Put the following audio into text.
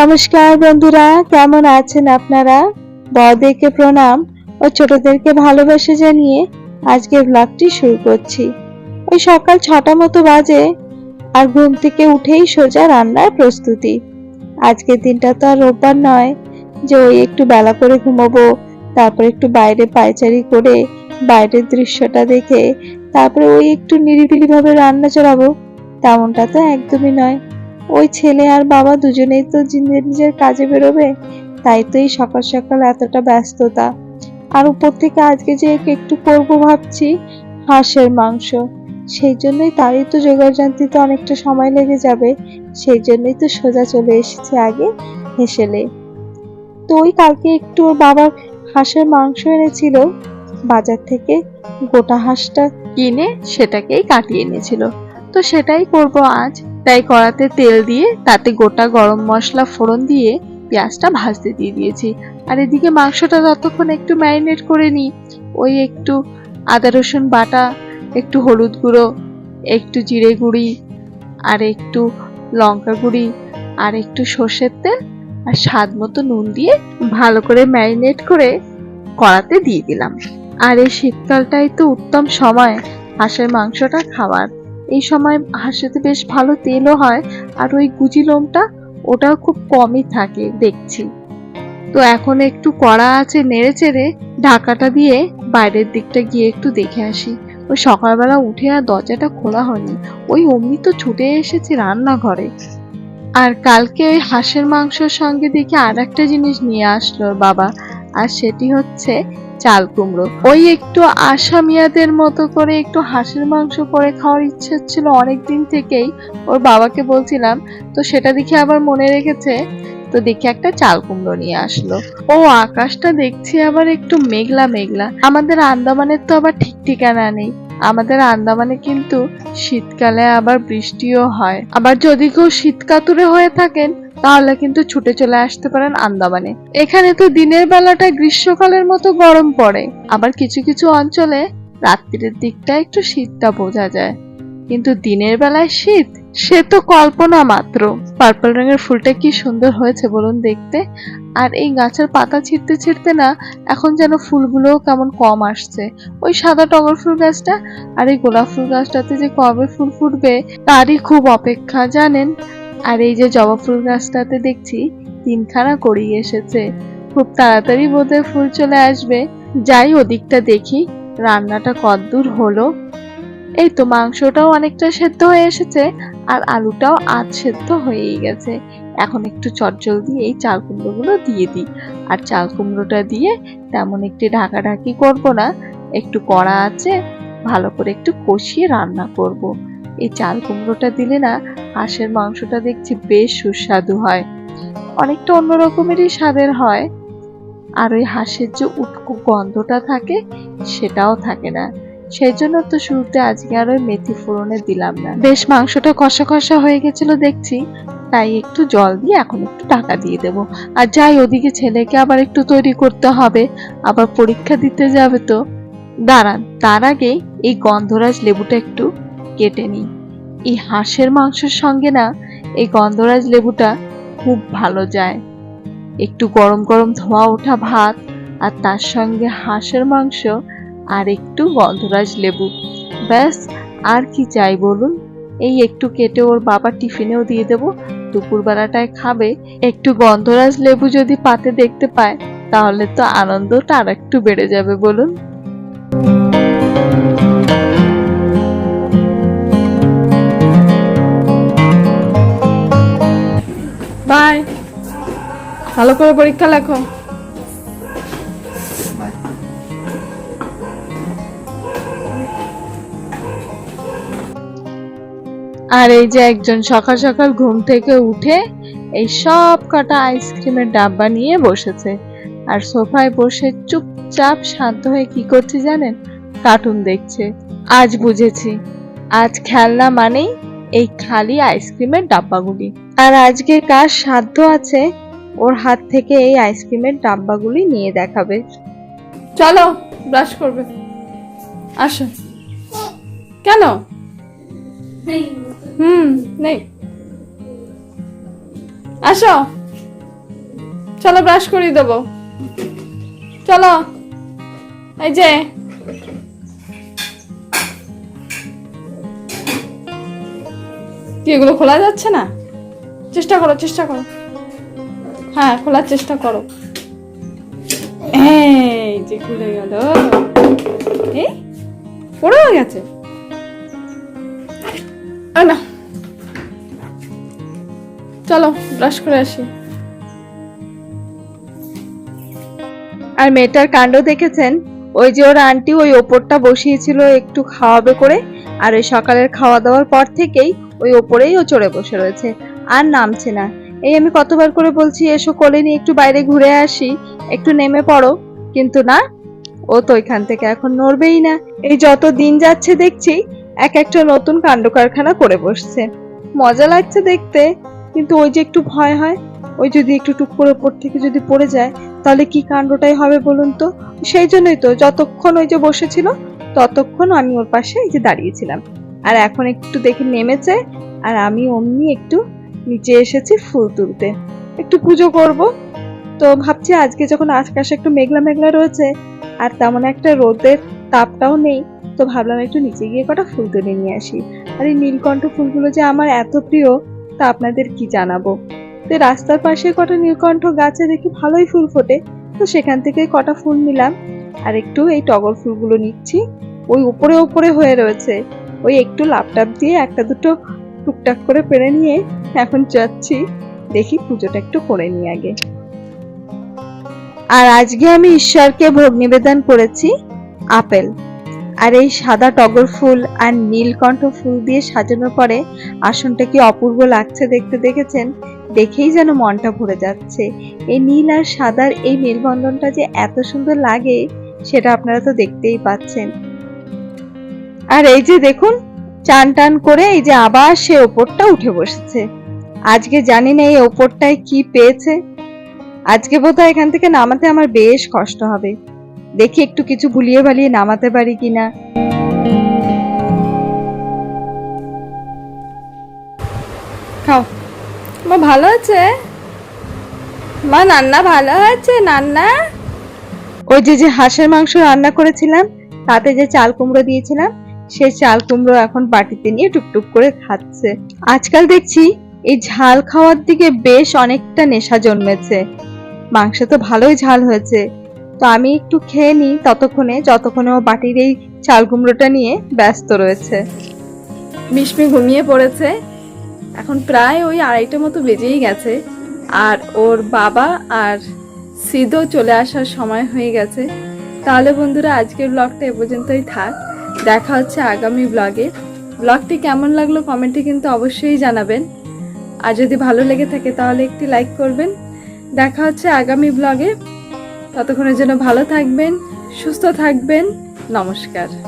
নমস্কার বন্ধুরা, কেমন আছেন আপনারা? বড়দেরকে প্রণাম ও ছোটদেরকে ভালোবাসা জানিয়ে আজকের ব্লগটি শুরু করছি। ওই সকাল ছটা মতো বাজে আর ঘুম থেকে উঠেই সোজা রান্নার প্রস্তুতি। আজকের দিনটা তো আর রোববার নয় যে ওই একটু বেলা করে ঘুমাবো, তারপর একটু বাইরে পায়চারি করে বাইরের দৃশ্যটা দেখে, তারপরে ওই একটু নিরিবিলিভাবে রান্না চড়াবো, তেমনটা তো একদমই নয়। ওই ছেলে আর বাবা দুজনেই তো নিজের নিজের কাজে বেরোবে, তাই তো এই সকাল সকাল এতটা ব্যস্ততা। আর উপর থেকে আজকে যে একটু করব ভাবছি, হাঁসের মাংস। সেই জন্যই তারই তো জোগাড় জানতে অনেকটা সময় লেগে যাবে, সেই জন্যই তো সোজা চলে এসেছে আগে হেসেলে। তো ওই কালকে একটু ওর বাবার হাঁসের মাংস এনেছিল, বাজার থেকে গোটা হাঁসটা কিনে সেটাকেই কাটিয়ে এনেছিল। তো সেটাই করব আজ। তাই কড়াতে তেল দিয়ে তাতে গোটা গরম মশলা ফোড়ন দিয়ে পেঁয়াজটা ভাজতে দিয়ে দিয়েছি। আর এদিকে মাংসটা ততক্ষণ একটু ম্যারিনেট করে নিই, ওই একটু আদা, রসুন বাটা, একটু হলুদ গুঁড়ো, একটু জিরে গুঁড়ি, আর একটু লঙ্কা গুঁড়ি, আর একটু সর্ষের তেল, আর স্বাদ মতো নুন দিয়ে ভালো করে ম্যারিনেট করে কড়াতে দিয়ে দিলাম। আর এই শীতকালটাই তো উত্তম সময়, হাঁসের মাংসটা খাওয়ার। এই সময় হাঁসেতে বেশ ভালো তেলও হয়, আর ওই গুজি লোমটা ওটাও খুব কমই থাকে দেখছি। তো এখন একটু কড়া আছে নেড়ে চেড়ে ঢাকাটা দিয়ে বাইরের দিকটা গিয়ে একটু দেখে আসি। ওই সকালবেলা উঠে আর দরজাটা খোলা হয়নি। ওই অমনি তো ছুটে এসেছি রান্নাঘরে। আর কালকে ওই হাঁসের মাংসের সঙ্গে দেখে আর একটা জিনিস নিয়ে আসলো বাবা, আর সেটি হচ্ছে চাল কুমড়ো। ওই একটু আসামিয়াদের মতো করে একটু হাঁসের মাংস করে খাওয়ার ইচ্ছে হচ্ছিল অনেকদিন থেকেই। ওর বাবাকে বলছিলাম, তো সেটা দেখে আবার মনে রেখেছে? তো দেখি একটা চাল কুমড়ো নিয়ে আসলো। ও আকাশটা দেখছি আবার একটু মেঘলা মেঘলা। আমাদের আন্দামানের তো আবার ঠিক ঠিকানা নেই। আমাদের আন্দামানে কিন্তু শীতকালে আবার বৃষ্টিও হয়। আবার যদি কেউ শীতকাতুরে হয়ে থাকেন তাহলে কিন্তু ছুটে চলে আসতে পারেন আন্দামানে। এখানে তো দিনের বেলাটা গ্রীষ্মকালের মতো গরম পড়ে। আবার কিছু কিছু অঞ্চলে রাত্রির দিকটা একটু শীতটা বোঝা যায়। কিন্তু দিনের বেলায় শীত? সে তো কল্পনা মাত্র। পার্পল রঙের ফুলটা কি সুন্দর হয়েছে বলুন দেখতে। আর এই গাছের পাতা ছিঁড়তে ছিঁড়তে না এখন যেন ফুলগুলোও কেমন কম আসছে। ওই সাদা টগর ফুল গাছটা আর এই গোলাপ ফুল গাছটাতে যে কবে ফুল ফুটবে তারই খুব অপেক্ষা, জানেন? আর এই যে জবা ফুল গাছটাতে দেখছি তিনখানা কড়ি এসেছে। খুব তাড়াতাড়ি বোধহয় ফুল চলে আসবে। যাই ওদিকটা দেখি, রান্নাটা কদ্দূর হলো। এই তো মাংসটাও অনেকটা সেদ্ধ হয়ে এসেছে, আর আলুটাও আধ সেদ্ধ হয়েই গেছে। এখন একটু চটজল দিয়ে এই চাল কুমড়োগুলো দিয়ে দিই। আর চাল কুমড়োটা দিয়ে তেমন একটি ঢাকাঢাকি করব না, একটু কড়া আছে, ভালো করে একটু কষিয়ে রান্না করব। এই চাল কুমড়োটা দিলে না হাঁসের মাংসটা দেখছি বেশ সুস্বাদু হয়। অনেকটা অন্য রকমেরই স্বাদের হয়। আর ওই হাঁসের যে উটকো গন্ধটা থাকে, সেটাও থাকে না। সেই জন্য তো শুরুতে আজকে আর ওই মেথি ফোড়নে দিলাম না। বেশ মাংসটা কষা কষা হয়ে গেছিল দেখছি, তাই একটু জল দিয়ে এখন একটু টাকা দিয়ে দেব। আর যাই, ওদিকে ছেলেকে আবার একটু তৈরি করতে হবে। আবার পরীক্ষা দিতে যাবে তো। দাঁড়ান, তার আগে এই গন্ধরাজ লেবুটা একটু কেটে নিই। এই হাঁসের মাংসের সঙ্গে না এই গন্ধরাজ লেবুটা খুব ভালো যায়। একটু গরম গরম ধোয়া ওঠা ভাত আর তার সঙ্গে হাঁসের মাংস আর একটু গন্ধরাজ লেবু। ব্যাস, আর কি চাই বলুন? এই একটু কেটে ওর বাবা টিফিনেও দিয়ে দেব, দুপুরবেলাটায় খাবে। একটু গন্ধরাজ লেবু যদি পাতে দেখতে পায়, তাহলে তো আনন্দটা আর একটু বেড়ে যাবে বলুন। ভালো করে পরীক্ষা লেখো। আর এই যে একজন সকাল সকাল ঘুম থেকে উঠে এই সব কটা আইসক্রিমের ডাব্বা নিয়ে বসেছে। আর সোফায় বসে চুপচাপ শান্ত হয়ে কি করছে জানেন? কার্টুন দেখছে। আজ বুঝেছি। আজ খেলনা মানেই এই খালি আইসক্রিমের ডাব্বাগুলি। আর আজকে কার সাধ্য আছে ওর হাত থেকে এই আইসক্রিমের ডাব্বাগুলি নিয়ে দেখাবে। চলো ব্রাশ করবে। আসো। কেন? হুম নেই। আসো। চলো ব্রাশ করিয়ে দেবো। চলো। এই যে। কি এগুলো খোলা যাচ্ছে না? চেষ্টা করো চেষ্টা করো। হ্যাঁ খোলার চেষ্টা করো। না। চলো ব্রাশ করে আসি। আর মেয়েটার কাণ্ড দেখেছেন? ওই যে ওর আন্টি ওই ওপরটা বসিয়েছিল একটু খাওয়াবে করে, আর ওই সকালের খাওয়া দাওয়ার পর থেকেই ওই ওপরেই ও চড়ে বসে রয়েছে। আর নামছে না। এই আমি কতবার করে বলছি, এসো কোলে নিয়ে একটু বাইরে ঘুরে আসি, একটু নেমে পড়ো। কিন্তু না, ও তো ওইখান থেকে এখন নড়বেই না। এই যত দিন যাচ্ছে দেখছি, এক একটা নতুন কাণ্ড কারখানা করে বসছে। মজা লাগছে দেখতে, কিন্তু ওই যে একটু ভয় হয়, ওই যদি একটু টুক করে ওপর থেকে যদি পড়ে যায়, তাহলে কি কাণ্ডটাই হবে বলুন তো? সেই জন্যই তো যতক্ষণ ওই যে বসেছিল, ততক্ষণ আমি ওর পাশে এই যে দাঁড়িয়েছিলাম। আর এখন একটু দেখে নেমেছে, আর আমি অমনি একটু নিচে এসেছি ফুল তুলতে। একটু পুজো করব। তো ভাবছি আজকে যখন আকাশে একটু মেঘলা মেঘলা রয়েছে আর তেমন একটা রোদের তাপটাও নেই, তো ভাবলাম একটু নিচে গিয়ে কটা ফুল তুলে নিয়ে আসি। আর এই নীলকণ্ঠ ফুলগুলো যে আমার এত প্রিয়, তা আপনাদের কি জানাব? তো রাস্তার পাশে কটা নীলকণ্ঠ গাছে দেখি ভালোই ফুল ফোটে, তো সেখান থেকে কটা ফুল নিলাম। আর একটু এই টগর ফুলগুলো নিচ্ছি। ওই উপরে উপরে হয়ে রয়েছে। ওই একটু লাপটাপ দিয়ে একটা দুটো টুকটাক করে পেরে নিয়ে এখন যাচ্ছি। দেখি পুজোটা একটু করে নিই আগে। আর আজকে আমি ঈশ্বরকে ভোগ নিবেদন করেছি আপেল। আর এই সাদা টগর ফুল আর নীলকণ্ঠ ফুল দিয়ে সাজানোর পরে আসনটা কি অপূর্ব লাগছে দেখতে দেখেছেন? দেখেই যেন মনটা ভরে যাচ্ছে। এই নীল আর সাদার এই মেলবন্ধনটা যে এত সুন্দর লাগে, সেটা আপনারা তো দেখতেই পাচ্ছেন। আর এই যে দেখুন চান টান করে এই যে আবার সে ওপরটা উঠে বসেছে। আজকে জানি না এই ওপরটায় কি পেয়েছে। আজকে বোধহয় এখান থেকে নামাতে আমার বেশ কষ্ট হবে। দেখি একটু কিছু ভুলিয়ে ভালিয়ে নামাতে পারি কিনা। খাও। মা ভালো আছে? মা নান্না ভালো আছে? নান্না? ওই যে যে হাঁসের মাংস রান্না করেছিলাম তাতে যে চাল কুমড়ো দিয়েছিলাম সেই চাল কুমড়ো এখন বাটিতে নিয়ে টুকটুক করে খাচ্ছে। আজকাল দেখছি এই ঝাল খাওয়ার দিকে বেশ অনেকটা নেশা জন্মেছে। মাংস তো ভালোই ঝাল হয়েছে। তো আমি একটু খেয়ে নিই ততক্ষণে, যতক্ষণে ও বাটির এই চাল কুমড়োটা নিয়ে ব্যস্ত রয়েছে। মিশমি ঘুমিয়ে পড়েছে। এখন প্রায় ওই আড়াইটা মতো বেজেই গেছে। আর ওর বাবা আর সিদও চলে আসার সময় হয়ে গেছে। তাহলে বন্ধুরা, আজকের ব্লগটা এ পর্যন্তই থাক। দেখা হচ্ছে আগামী ব্লগে ব্লগটি কেমন লাগল কমেন্টে কিন্তু অবশ্যই জানাবেন। আর যদি ভালো লেগে থাকে তাহলে একটি লাইক করবেন। দেখা হচ্ছে আগামী ব্লগে ততক্ষণের জন্য ভালো থাকবেন, সুস্থ থাকবেন। নমস্কার।